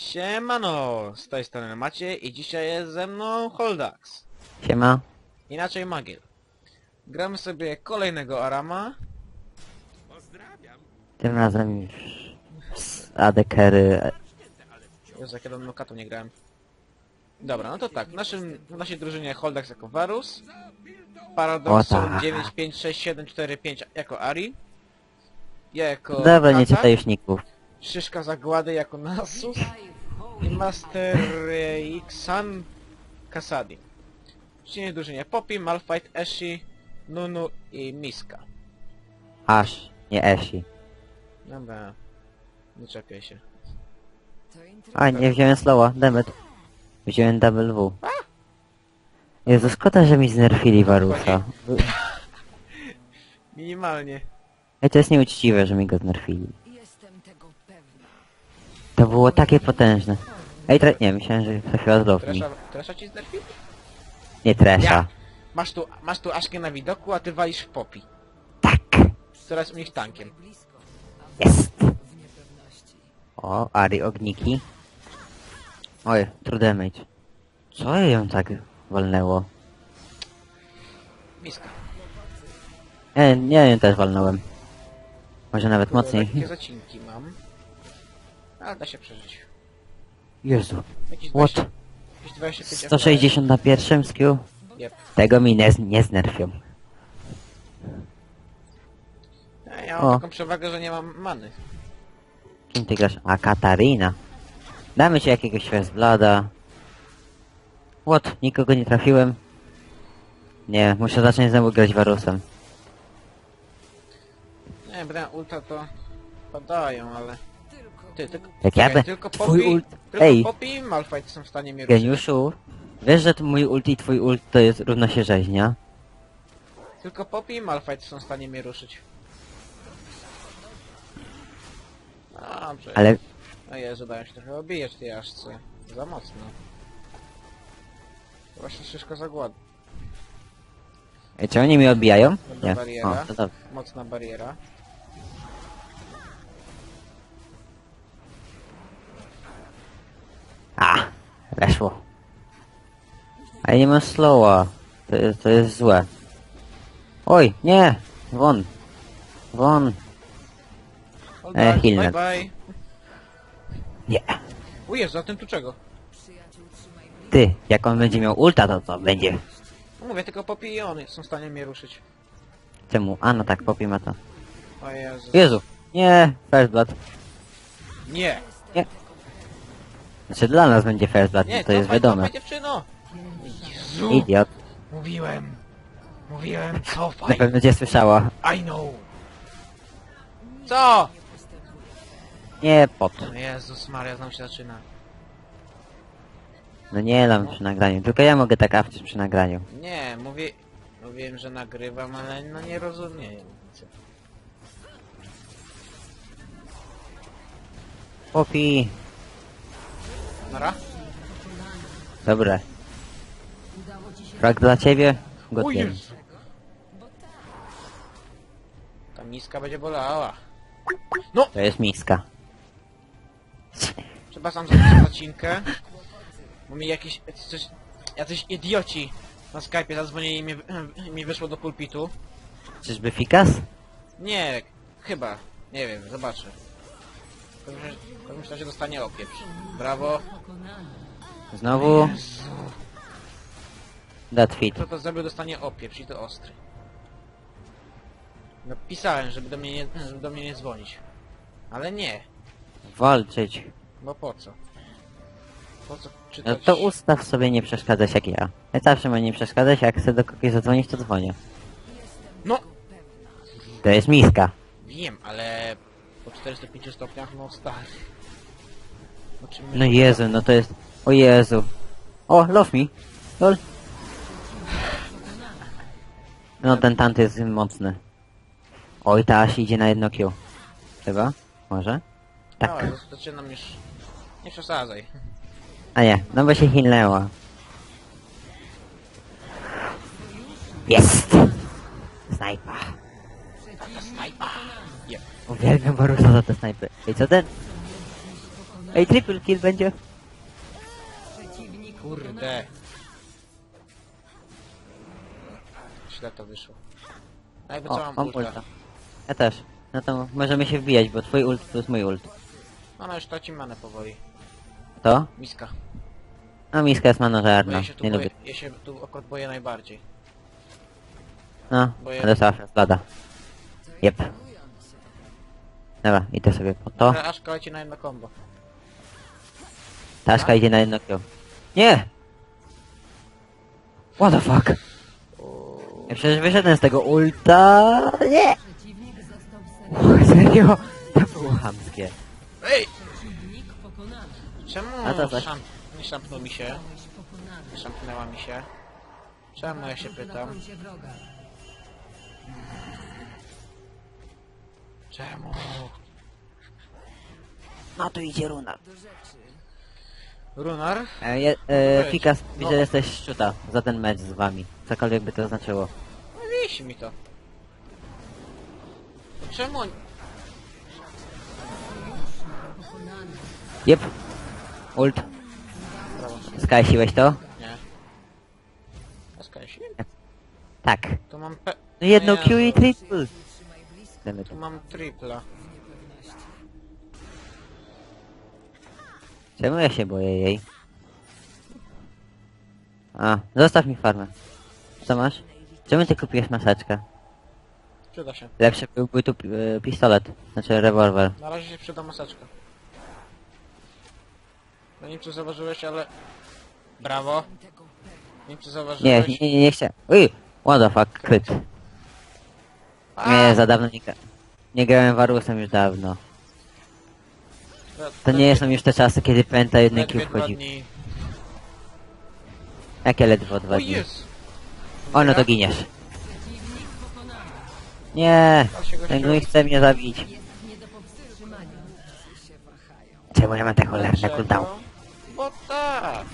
Siemano, z tej strony Macie i dzisiaj jest ze mną Holdax. Siema. Inaczej Magiel. Gramy sobie kolejnego Arama. Tym razem już z Adekery. Jezu, jak ja dawno katą nie grałem. Dobra, no to tak, w, naszym, w naszej drużynie Holdax jako Varus, O Paradoxon tak. 9, 5, 6, 7, 4, 5 jako Ari, ja jako Dobra, nie Kata, czytaj już ników. Szyszka Zagłady jako Nasus i Master Xan Kasadi. W przeciwnej drużynie Poppy, Malphite, Eshi, Nunu i Miska. Aż, nie Eshi. Dobra, nie czepiaj się. A, nie wziąłem slowa, demet. Wziąłem double W. Jezu, szkoda, że mi znerfili Warusa. Minimalnie. Ej, to jest nieuczciwe, że mi go znerfili. To było takie potężne. Ej, tre... nie, myślałem, że trafiła z lowni. Tresza, tresza ci znerfił? Nie Tresha. Ja. Masz tu, masz tu Aszkę na widoku, a ty walisz w Poppy. Tak! Która jest u nich tankiem. Jest! W niepewności. O, Ari ogniki. Oj, true damage. Co ją tak walnęło? Miska. Nie, nie, ją też walnąłem. Może nawet mocniej. Zacinki mam. Ale da się przeżyć. Jezu. Jakieś What? 20, jakieś 25 160 na pierwszym skill? Yep. Tego mi nie, nie znerfią. Ja, ja mam O. taką przewagę, że nie mam many. Kim ty grasz? A, Katarina. Damy ci jakiegoś Blada. What? Nikogo nie trafiłem? Nie, muszę zacząć znowu grać Varusem. Nie, będę ulta to padają, ale... Ty, tylko... Jak ja be- tylko twój Poppy, ult- tylko Ej. Poppy i Malphite są w stanie mnie ruszyć. Geniuszu, wiesz, że mój ult i twój ult to jest równa się rzeźnia? Tylko Poppy i Malphite są w stanie mnie ruszyć. Dobrze. Ale No Jezu, dają się trochę obijać tej Aszce. Za mocno. Właśnie szyszko zagłady. Ej, czy oni mnie odbijają? Dobra Nie. bariera. O, to dobrze. Mocna bariera. Ale nie mam slowa. To jest, to jest złe. Oj, nie! Won. Won. Hold E, bye bye. Nie. A ten tu czego? Ty, jak on będzie miał ulta, to co będzie? No mówię, tylko on są w stanie mnie ruszyć. Czemu? A, no tak, popi ma to. O Jezu. Jezu! Nie, First Blood. Nie! Znaczy dla nas będzie First Blood, Nie, to jest wiadome. dziewczyno! Jezu! Idiot. Mówiłem! Mówiłem, Na cofaj! pewno cię słyszała. I know! Co? Nie, pot. O Jezus Maria, znowu się zaczyna. No nie dam przy nagraniu. Tylko ja mogę tak awczyć przy nagraniu. Nie, mówię... Mówiłem, że nagrywam, ale no nie rozumiem. Popi. Nara? Dobre. Frag dla ciebie? O Gotuję. Jezu! Ta miska będzie bolała. No! To jest miska. Przepraszam za tę zacinkę. Bo mi jakieś... Coś, jacyś idioci na Skype'ie zadzwonili i mi, mi wyszło do pulpitu. Czyżby Fikas? Nie, chyba. Nie wiem, zobaczę. W każdym razie- w każdym razie dostanie opieprz. Brawo. Znowu? That fit. Kto to zrobił, dostanie opieprz i to ostry. No pisałem, żeby do mnie nie, żeby do mnie nie dzwonić. Ale nie, Walczyć. bo po co? Po co No czytać... to ustaw sobie nie przeszkadzać jak ja. Ja zawsze mam nie przeszkadzać, jak chcę do kogoś zadzwonić, to dzwonię. No! To jest miska. Wiem, ale po 405 stopniach, no stary. O czym my No Jezu, no to jest... O Jezu. O, love me. Lol. No ten tant jest mocny. Oj, ta aż idzie na jedno Q. Chyba? Może? Tak. Zaczynam już... Nie przesadzaj. A nie, no bo się hilnęła. Jest! Snajpa. Snajpa! Jep. Uwielbiam Barusa za te snajpy. Ej, co ten? Ej, triple kill będzie. Kurde. Źle to wyszło. A jakby co O, mam mam ulta? ulta. Ja też. No to możemy się wbijać, bo twój ult plus mój ult. No no już traci manę powoli. To? Miska. A miska jest Bo manożerna. ja się tu Nie boję, lubię. ja się tu akurat boję najbardziej. No, Bo ja- ale zawsze spada. Jep. Dobra, idę sobie po to. Ale aż leci na jedno combo. Taszka idzie na jedno kill. Nie! What the fuck? Ja przecież wyszedłem z tego ulta. Nie! O, serio? To było chamskie. Ej! Czemu A to coś. szamp... nie szampnął mi się? Pokonany. Szampnęła mi się. Czemu ja się pytam? Czemu? No tu idzie runa. Runar? E, je, e, weź. Fikas, No. widzę, że jesteś szczuta za ten mecz z wami. Cokolwiek by to znaczyło. No wisi mi to. Czemu? oni-. Jep. Ult. Brawo. To? Nie. A skądś? Tak. Tu mam pe... No jedno Nie, Q i triple. Damy Tu tu. mam tripla. Czemu ja się boję jej? A, zostaw mi farmę. Co masz? Czemu ty kupiłeś maseczkę? Przyda się. Lepszy byłby tu e, pistolet, znaczy rewolwer. Na razie się przyda maseczka. No nie wiem czy zauważyłeś, ale... Brawo. Nie wiem czy Nie, zauważyłeś. nie, nie, nie chcę. Uj! What the fuck, kryt. A! Nie, za dawno nie, gra- nie grałem Warusem już dawno. To nie są już te czasy, kiedy pęta dwa wchodzi. Jakie ledwo dwa O dni? O, no to giniesz. Nie! Ten gnój chce mnie zabić. Czemu ja mam te cholerne cooldown? Bo tak!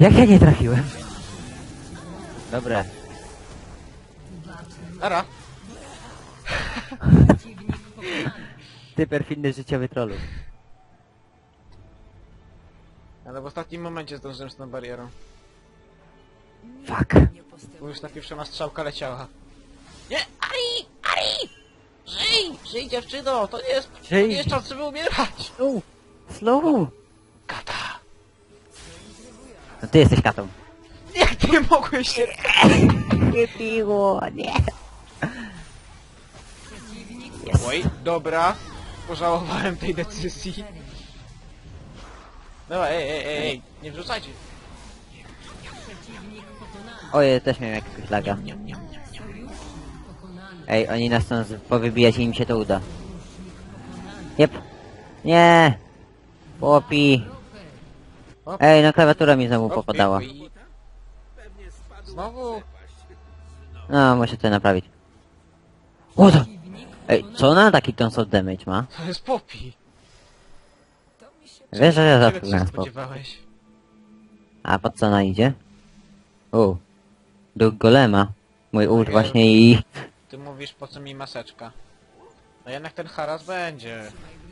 Jak ja nie trafiłem? Dobra. Ara! Ty perfidny życiowy trollu. Ale w ostatnim momencie zdążyłem z tą barierą. Fuck. Bo już ta pierwsza strzałka leciała. Nie! Ari! Ari! Żyj! Żyj dziewczyno! To nie jest... To Żyj. nie jest czas, żeby umierać! Slow. Slow. Kata! No ty jesteś katą. Jak ty mogłeś się... Nie piło, nie. Oj, dobra. Pożałowałem tej decyzji. Dobra, ej, ej, ej, ej. Nie wrzucajcie. Oje, też miałem jakiegoś laga. Ej, oni nas chcą z- powybijać i im się to uda. Jep. Nie. Popi. Ej, no klawiatura mi znowu popadała. i- Znowu? No, muszę to naprawić. Przeciwnik Ej, co ona taki tonsor damage ma? To jest Poppy. Wiesz, że ja Czego zawsze ty się grałem z pop. spodziewałeś? A pod co ona idzie? U. Do golema. Mój ult właśnie i... Ty mówisz po co mi maseczka. No jednak ten haras będzie.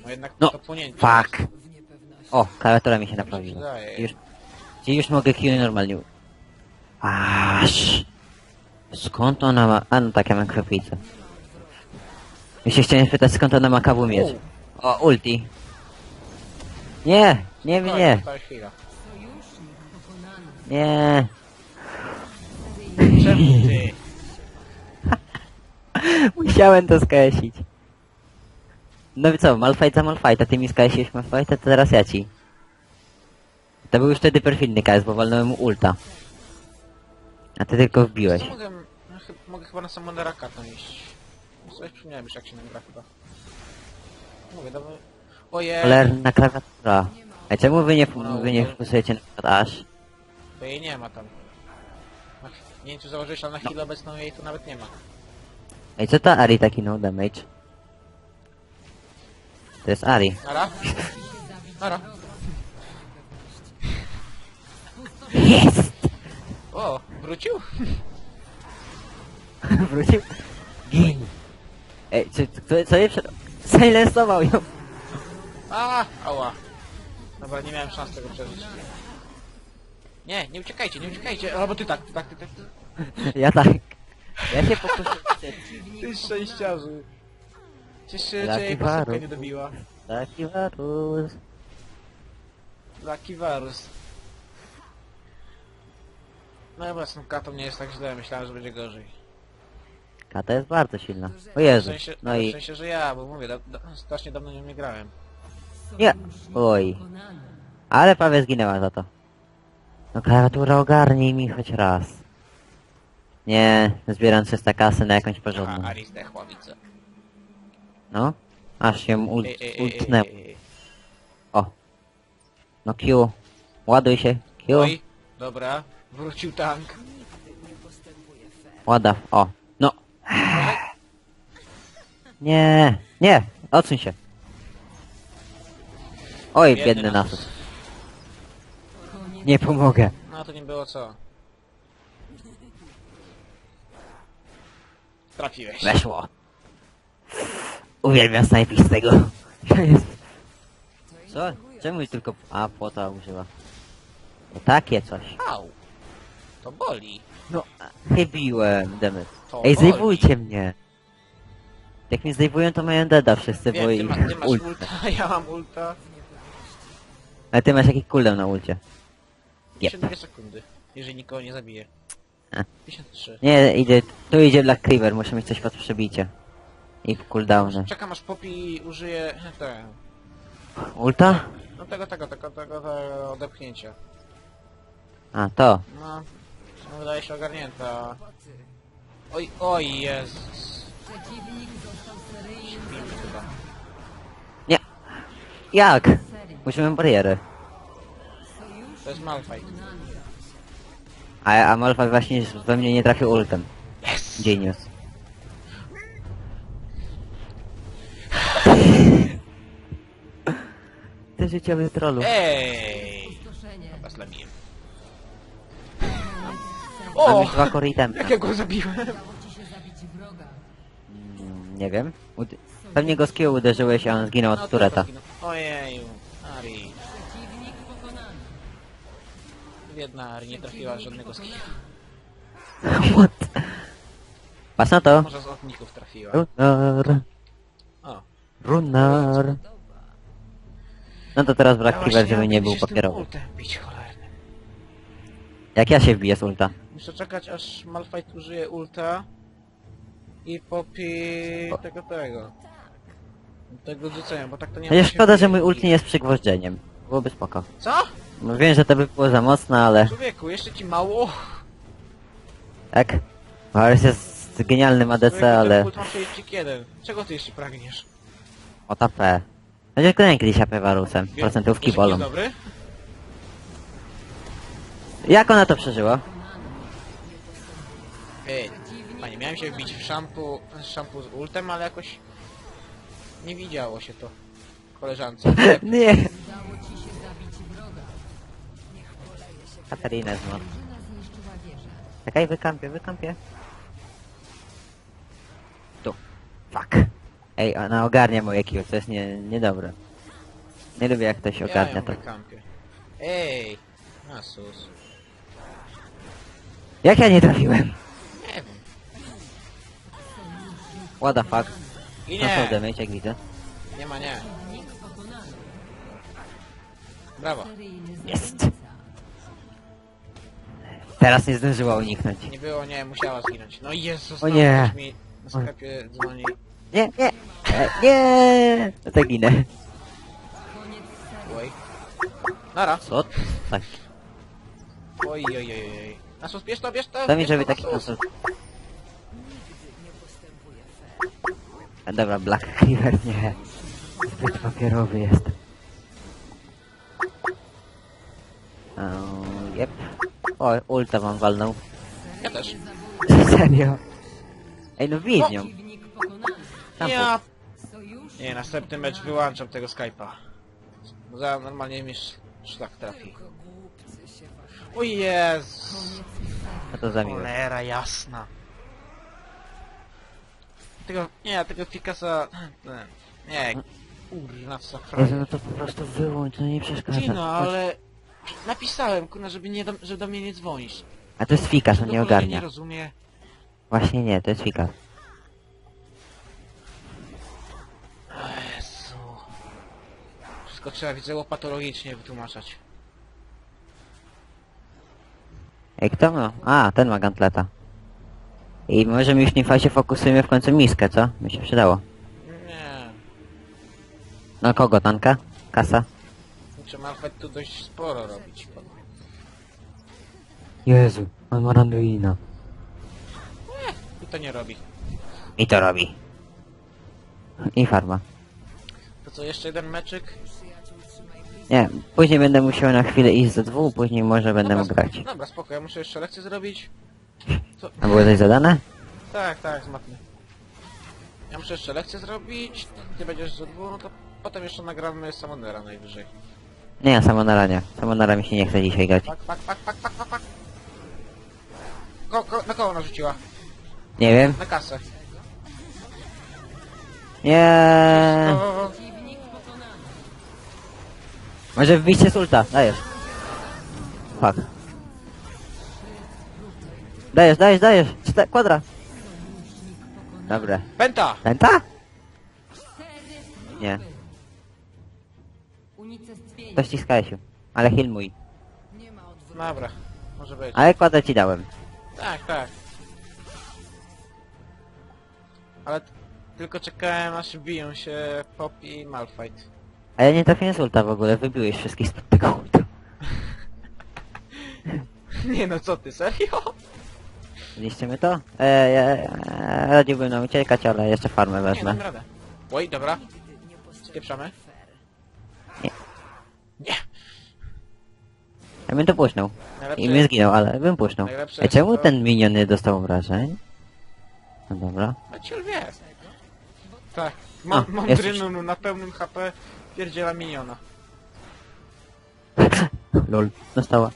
No jednak No, to płynięcie. Fuck. O, klawiatura mi się naprawiła. Już... Czyli już mogę Q normalnie... Aż. Skąd ona ma... A no tak, ja mam krwiopijcę. Ja się chciałem spytać skąd ona ma kawu mieć. O, ulti. Nie, nie, nie, nie. To chwila. Sojusznik pokonany. Nie. Czemu ty? Musiałem to skreślić. No i co, Malfight za Malfighta, ty mi skreśliłeś Malfighta, to teraz ja ci. To był już wtedy perfidny KS, bo walnąłem mu ulta. A ty tylko wbiłeś. Co mogę... No, chy- mogę chyba na iść. No, Coś przypomniałem już jak się nagra chyba. Mówię, dawaj... Ojej, Cholerna klawiatura. A czemu wy nie, wy nie fokusujecie na przykład aż? bo jej nie ma tam. Na ch- Nie wiem czy założyłeś, ale na chwilę obecną jej tu nawet nie ma. Ej, co ta Ari taki no damage? To jest Ari. Ara? Ara? Jest! O, wrócił? Wrócił? Gin! Ej, czy, co, co je przed... Silensował ją. A, ała. Dobra, nie miałem szans tego przeżyć. Nie, nie uciekajcie, nie uciekajcie. Albo ty tak, ty tak, ty tak. Ja tak. Ja się pokuszę. Ty szczęściarzy. Cieszę się, Lucky że jej pasywka Baru. nie dobiła. Taki warus. Lucky Varus. No chyba z tą katą nie jest tak źle, myślałem, że będzie gorzej. Kata jest bardzo silna. O W Jezu. sensie, No w i... sensie że ja, bo mówię, da, da, strasznie dawno nią nie grałem. Nie. Oj. Ale prawie zginęła za to. No klawiatura ogarnij mi choć raz. Nie, zbieram 300 kasy na jakąś porządną. A, Ari zdechła, widzę. No. Aż ją ult, Ej, ej, ej, ej, ultnęło. ej, ej. O. No Q. Ładuj się. Q. Oj, dobra, wrócił tank. Ładaw. O. Nie. Nie. Odsuń się. Oj, Biedny biedny Nasus. nasus. Nie pomogę. No to nie było co. Trafiłeś. Weszło. Uwielbiam snajpistego. To jest... Co? Czemu tylko... A, płota używa. Takie coś. Au. To boli. No, chybiłem, demet. To Ej, boli. mnie. Jak mnie zdejmują, to mają deda wszyscy, bo Wiem, ty, ich ma, ty masz ult. ulta, ja mam ulta. Ale ty masz jakiś cooldown na ulcie. Jep. 52 sekundy, jeżeli nikogo nie zabije. A. 53. Nie, idzie, tu idzie Black Cleaver, muszę mieć coś pod przebicie. I cooldowny. Czekam aż Poppy użyje te, Ulta? no tego, tego, tego, tego, tego odepchnięcia. A, to. No, no wydaje się ogarnięta. Oj, oj, Jezus. Przeciwnik został seryjnie Śpimy chyba. Nie. Jak? Musimy barierę. To jest Malfight. A, a Malfa właśnie we mnie nie trafił ultem. Yes! Genius. Ty życiowy trollu. Ej! Chyba zlamiłem. Mam O! już dwa core itemka. Jak ja go zabiłem? Mm, Nie wiem. Ud- Pewnie go z Q uderzyłeś, a on zginął od No, tureta. zginął. Ojeju, Ari. Przeciwnik pokonany. Biedna Ari nie trafiła żadnego z kilku. What? Patrz na to. Może z ogników trafiła. Runar. O. Runar. No to teraz brak Cleaver, właśnie żeby nie był papierowy. ultem bić cholerny. Jak ja się wbiję z ulta? Muszę czekać aż Malfight użyje ulta i popi O. tego tego. Tego rzucenia, bo tak to nie Chociaż ma się szkoda, że mój ult nie jest przygwożdżeniem. Byłoby spoko. Co? No wiem, że to by było za mocne, ale... Człowieku, jeszcze ci mało? Tak? Varus jest genialnym ADC, ten ale... ult ma 61. Czego ty jeszcze pragniesz? O AP. Chociaż grałem kiedyś AP Varusem. Procentówki Wiesz, jaki bolą. jest dobry? Jak ona to przeżyła? Ej, panie, miałem się wbić w szampu, szampu z ultem, ale jakoś nie widziało się to koleżance. Nie! Katarina znowu. Czekaj, wykampię, wykampię. Tu. Fuck. Ej, ona ogarnia moje Q, co jest nie, niedobre. Nie lubię jak ktoś Ja ogarnia ją to. wykampię. Ej, Asus. Jak ja nie trafiłem? Nie wiem. What the fuck? I No co nie, damage, jak widzę. nie ma nie. Brawo. Jest. Teraz nie zdążyła uniknąć. Nie było, nie, musiała zginąć. No i Jezus, O nie. mi na sklepie dzwoni. Nie, nie! E, nie! No to ginę. Oj. Nara. Co? Tak. Oj, oj, oj, oj. Asus, bierz to, bierz to. To mi, bierz żeby to, taki Asus. konsult... A Dobra, Black Cleaver nie. Zbyt papierowy jest. Oh, jep. O, ulta wam walnął. Ja też. Serio? Ej, no widz nią. Tam Ja... Nie, następny mecz wyłączam tego Skype'a. Bo za normalnie mi sz- szlak trafi. O Jezus. No to za miłe. Cholera jasna. Tego, nie, tego Pikasa... nie. Nie, kurna, Jezu, frajer. no to po prostu wyłącz, to nie przeszkadza. Ty no, ale... Napisałem, kurna, żeby, nie do, żeby do mnie nie dzwonić. A to jest fikas, on nie w ogóle ogarnia. nie rozumie. Właśnie nie, to jest fikas. Jezu. Wszystko trzeba, widzę, patologicznie wytłumaczać. Ej, kto ma? A, ten ma gantleta. I może my już w tej fazie fokusujemy w końcu miskę, co? Mi się przydało. Nie. No kogo, tanka? Kasa? Trzeba nawet tu dość sporo robić. Jezu, on ma Randuina. I to nie robi. I to robi. I farma. To co, jeszcze jeden meczyk? Nie, później będę musiał na chwilę iść za dwóch, później może będę mógł grać. Dobra, spoko, ja muszę jeszcze lekcję zrobić. Co? A było coś zadane? Tak, tak, z matmy. Ja muszę jeszcze lekcję zrobić, ty będziesz za dwóch, no to potem jeszcze nagramy Samonera najwyżej. Nie, Samonara nie. Samonara mi się nie chce dzisiaj grać. Pak, pak, pak, pak, pak, pak, pak. Ko, ko, na koło narzuciła? Nie wiem. Na kasę. Nie. Może wbicie z ulta, dajesz. Fuck. Dajesz, dajesz, dajesz. Czte kwadra. Dobra. Penta! Penta? Nie. To ściskałeś się. Ale heal mój. Dobra, może być. Ale kwadrę ci dałem. Tak, tak. Ale tylko czekałem aż biją się Poppy i Malphite. A ja nie trafiłem z ulta w ogóle, wybiłeś wszystkich spod tego ulta. Nie no, co ty, serio? Zniszczymy to? Eee, ja, ja radziłbym nam uciekać, ale jeszcze farmę Nie, wezmę. dam radę. Oj, dobra. Spieprzamy. Nie. Nie. Ja bym to puszczał. I bym zginął, ale bym puszczał. Najlepsze Ej, jest czemu to- ten minion nie dostał obrażeń? No dobra. A ciul wie. Tak. A, Mam, mam jest Drynunu na pełnym HP pierdziela miniona. Lol. Dostała.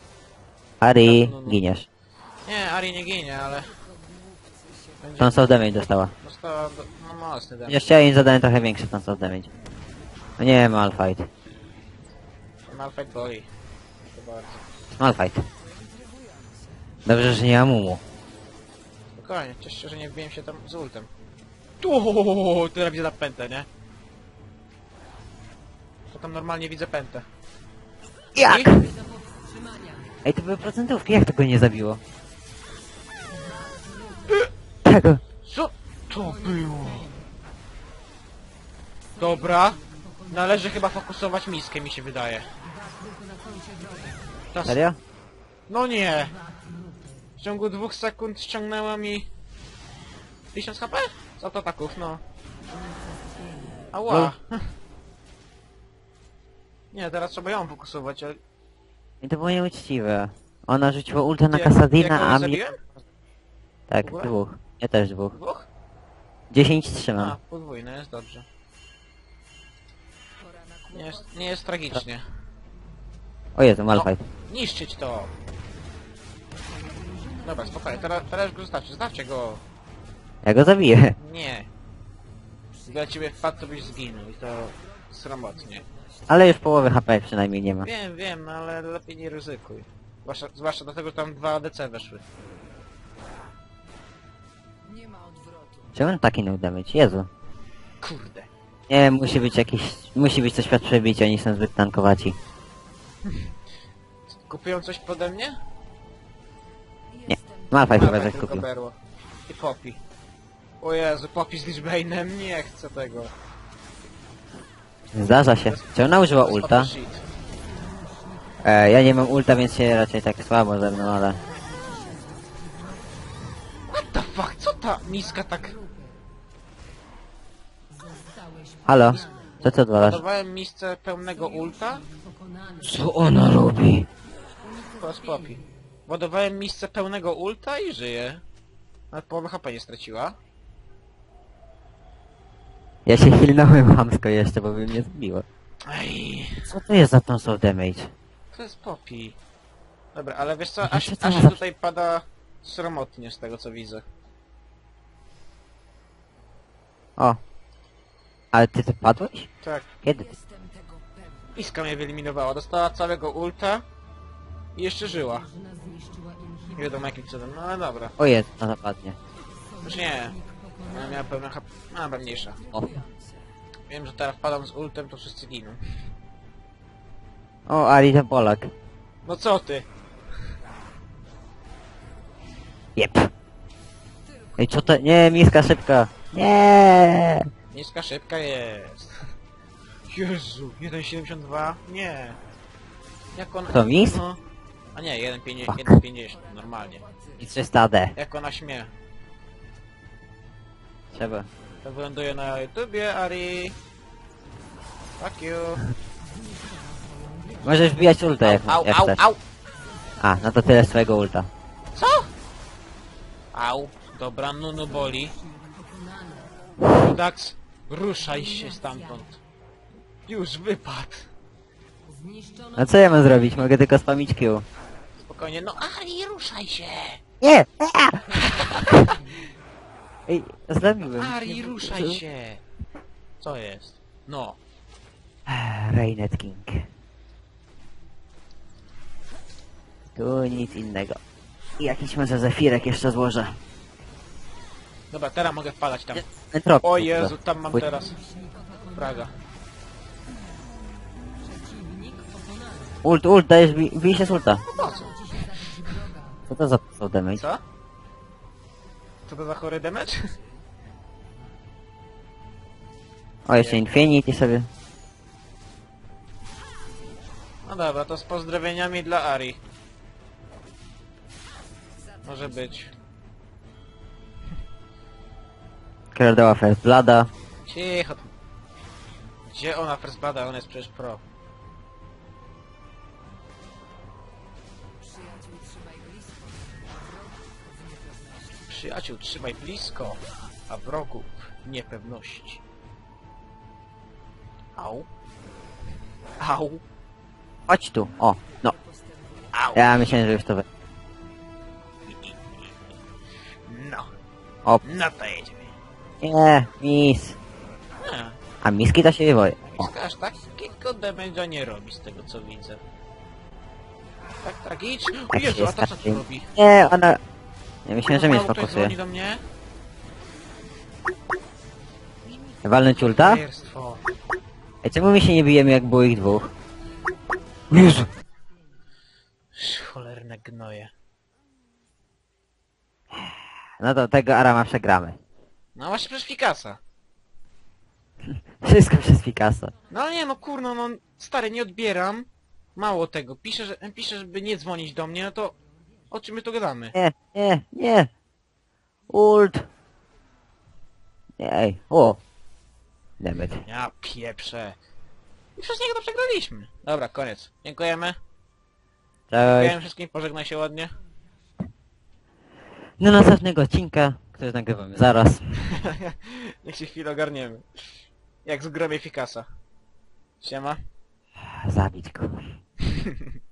Ari, No, no, no. giniesz. Nie, Ari nie ginie, ale... Będzie Tons of damage dostała. dostała do... no mocny damage. Jeszcze ja im zadałem trochę większy tons of damage. No nie, Malfight. Malphite boli. To bardzo. Malfight. Dobrze, że nie ma mumu. Spokojnie, cieszę się, że nie wbiłem się tam z ultem. Tu, teraz widzę na pętę, nie? Tam normalnie widzę pętę. Jak? Ej, to były procentówki, jak tego nie zabiło? Tego. Co to było? Dobra. Należy chyba fokusować miskę, mi się wydaje. Czas... Serio? No nie! W ciągu dwóch sekund ściągnęła mi... 1000 HP? Z autoataków, no. Ała! Nie, teraz trzeba ją fokusować, ale... I to było nieuczciwe. Ona rzuciła ulta na Jak- jak Kasadina, ją a mi... zabiłem? Tak, W ogóle? dwóch. Ja też dwóch. Dwóch? 10 A, trzymam. podwójne, jest dobrze. Nie jest, nie jest tragicznie. O Jezu, Malfight. Niszczyć to! Dobra, spokojnie, teraz, teraz go zostawcie, zostawcie go! Ja go zabiję. Nie. Gdyby na ciebie wpadł, to byś zginął i to sromotnie. Ale już połowy HP przynajmniej nie ma. Wiem, wiem, no ale lepiej nie ryzykuj. Zwłaszcza, zwłaszcza dlatego, że tam dwa ADC weszły. Nie ma odwrotu. Czemu taki no damage? Jezu. Kurde. Nie, musi być jakiś... Musi być coś pod przebicie, oni są zbyt tankowaci. Kupują coś pode mnie? Nie. Malfight chyba Dawaj coś tylko kupił. berło. I Poppy. O Jezu, Poppy z Lichbane'em, nie chcę tego. Zdarza się. Czy ona użyła To ulta? E, ja nie mam ulta, więc się raczej tak słabo ze mną, ale... What the fuck, co ta miska tak... Halo? Co ty odwalasz? Dawałem misce pełnego ulta? Co ona robi? To jest Poppy. Ładowałem misce pełnego ulta i żyje. Nawet połowę HP nie straciła. Ja się hilnąłem hamsko jeszcze, bo by mnie zbiło. Ej, Co to jest za tons of damage? to jest Poppy. Dobra, ale wiesz co, aż, co to aż za- tutaj pada sromotnie z tego co widzę. O. Ale ty tu padłeś? Tak. Kiedy? ty? Jestem tego pewna. Iska mnie wyeliminowała, dostała całego ulta i jeszcze żyła. Drużyna zniszczyła Nie wiadomo jakim cudem, no ale dobra. O jest, no zapadnie. Już nie. Ona miała pełne HP. A, mniejsza. O. Wiem, że teraz wpadam z ultem, to wszyscy giną. O, Ali ten Polak. No co ty? Jep. Ej, co to? Nie, miska szybka. Nie. Niska szybka jest. Jezu, 1,72? Nie. Jak ona... Kto, mis? No. A nie, 1,50, Fuck. 1,50, normalnie. I 300D. Jak ona śmie. Trzeba. To wyląduje na YouTubie, Ari. Fuck you. Możesz wbijać ulta jak, Au, jak au, chcesz. au! A, no to tyle z twojego ulta. Co? Au. Dobra, Nunu boli. Dax, ruszaj się stamtąd. Już wypadł. Zniszczono No co ja mam zrobić? Mogę tylko spamić Q. Spokojnie, no Ari, ruszaj się! Nie! Ej, zlamiłem. Ari, ruszaj się! Co jest? No. Rainet King. Tu nic innego. I jakiś może zefirek jeszcze złożę. Dobra, teraz mogę wpadać tam. Entropię. O Jezu, tam mam teraz. Praga. Ult, ult, dajesz, bij, bij się z ulta. Po co? Co to za co damage? Co? Co to za chory damage? O, jeszcze Infinity sobie. No dobra, to z pozdrowieniami dla Ari. Może być. Która dała First Blada. Cicho. Gdzie ona First Blada? Ona jest przecież pro. Przyjaciół trzymaj blisko. A wrogów niepewności. Au. Au. Chodź tu. O, no. Au. Ja myślałem, że już to we... No. O, No to jedziemy. nie, mis. A, A miski to się nie boję. O, aż takiego damage'a nie robi z tego co widzę. Tak tragicznie. O Tak Jezu, a ta co tu robi? nie, ona... Ja myślałem, że mnie Znowu ktoś sfokusuje. dzwoni do mnie? Walnąć ulta? Frajerstwo. Ej, czemu my się nie bijemy jak było ich dwóch? Jezu. Cholerne gnoje. No to tego Arama przegramy. No właśnie przez Pikasa. Wszystko przez Pikasa. No ale nie no kurno, no stary, nie odbieram. Mało tego, pisze, że, pisze, żeby nie dzwonić do mnie, no to o czym my tu gadamy? Nie, nie, nie. Ult. Nie, ej, o. Demet. Ja pieprzę. I przez niego to przegraliśmy. Dobra, koniec. Dziękujemy. Cześć. Dziękujemy wszystkim, pożegnaj się ładnie. Do następnego odcinka, który nagrywamy zaraz. Niech się chwilę ogarniemy. Jak z grobie Fikasa. Siema. Zabić go.